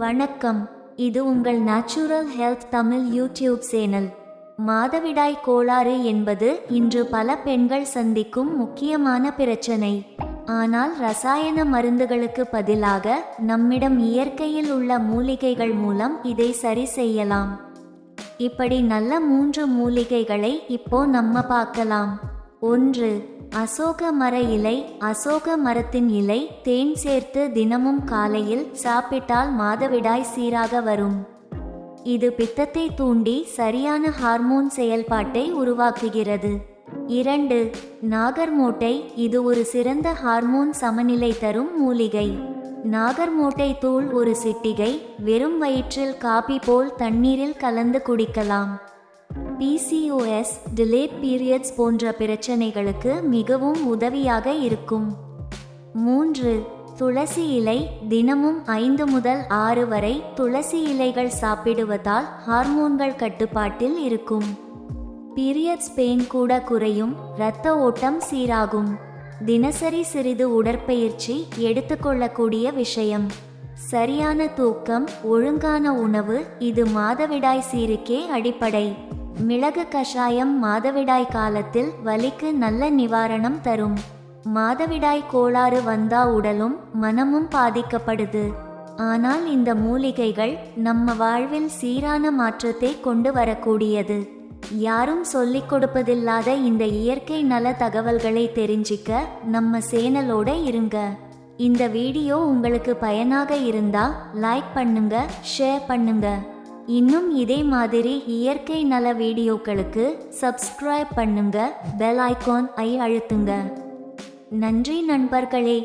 வணக்கம். இது உங்கள் natural health Tamil YouTube channel. மாதவிடாய் கோளாறு என்பது இன்று பல பெண்கள் சந்திக்கும் முக்கியமான பிரச்சனை. ஆனால் ரசாயன மருந்துகளுக்கு பதிலாக நம்மிடம் இயற்கையில் உள்ள மூலிகைகள் மூலம் இதை சரி செய்யலாம். இப்படி நல்ல மூன்று மூலிகைகளை இப்போ நம்ம பார்க்கலாம். ஒன்று அசோக மர இலை அசோக மரத்தின் இலை தேன் சேர்த்து தினமும் காலையில் சாப்பிட்டால் மாதவிடாய் சீராக வரும். இது பித்தத்தை தூண்டி சரியான ஹார்மோன் செயல்பாட்டை உருவாக்குகிறது. இரண்டு நாகர்மோட்டை இது ஒரு சிறந்த ஹார்மோன் சமநிலை தரும் மூலிகை. நாகர்மோட்டை தூள் ஒரு சிட்டிகை வெறும் வயிற்றில் காபி போல் தண்ணீரில் கலந்து குடிக்கலாம். பிசிஓஎஸ் டிலேட் பீரியட்ஸ் போன்ற பிரச்சனைகளுக்கு மிகவும் உதவியாக இருக்கும். மூன்று துளசி இலை தினமும் ஐந்து முதல் ஆறு வரை துளசி இலைகள் சாப்பிடுவதால் ஹார்மோன்கள் கட்டுப்பாட்டில் இருக்கும். பீரியட்ஸ் பெயின் கூட குறையும் இரத்த ஓட்டம் சீராகும். தினசரி சிறிது உடற்பயிற்சி எடுத்துக்கொள்ளக்கூடிய விஷயம். சரியான தூக்கம் ஒழுங்கான உணவு இது மாதவிடாய் சீருக்கே அடிப்படை. மிளகு கஷாயம் மாதவிடாய் காலத்தில் வலிக்கு நல்ல நிவாரணம் தரும். மாதவிடாய் கோளாறு வந்தா உடலும் மனமும் பாதிக்கப்படுது. ஆனால் இந்த மூலிகைகள் நம்ம வாழ்வில் சீரான மாற்றத்தை கொண்டு வரக்கூடியது. யாரும் சொல்லிக் கொடுப்பதில்லாத இந்த இயற்கை நல தகவல்களை தெரிஞ்சிக்க நம்ம சேனலோட இருங்க. இந்த வீடியோ உங்களுக்கு பயனாக இருந்தா லைக் பண்ணுங்க ஷேர் பண்ணுங்க. இன்னும் இதே மாதிரி இயற்கை நல வீடியோக்களுக்கு சப்ஸ்கிரைப் பண்ணுங்க பெல் ஐகான் ஐ அழுத்துங்க. நன்றி நண்பர்களே.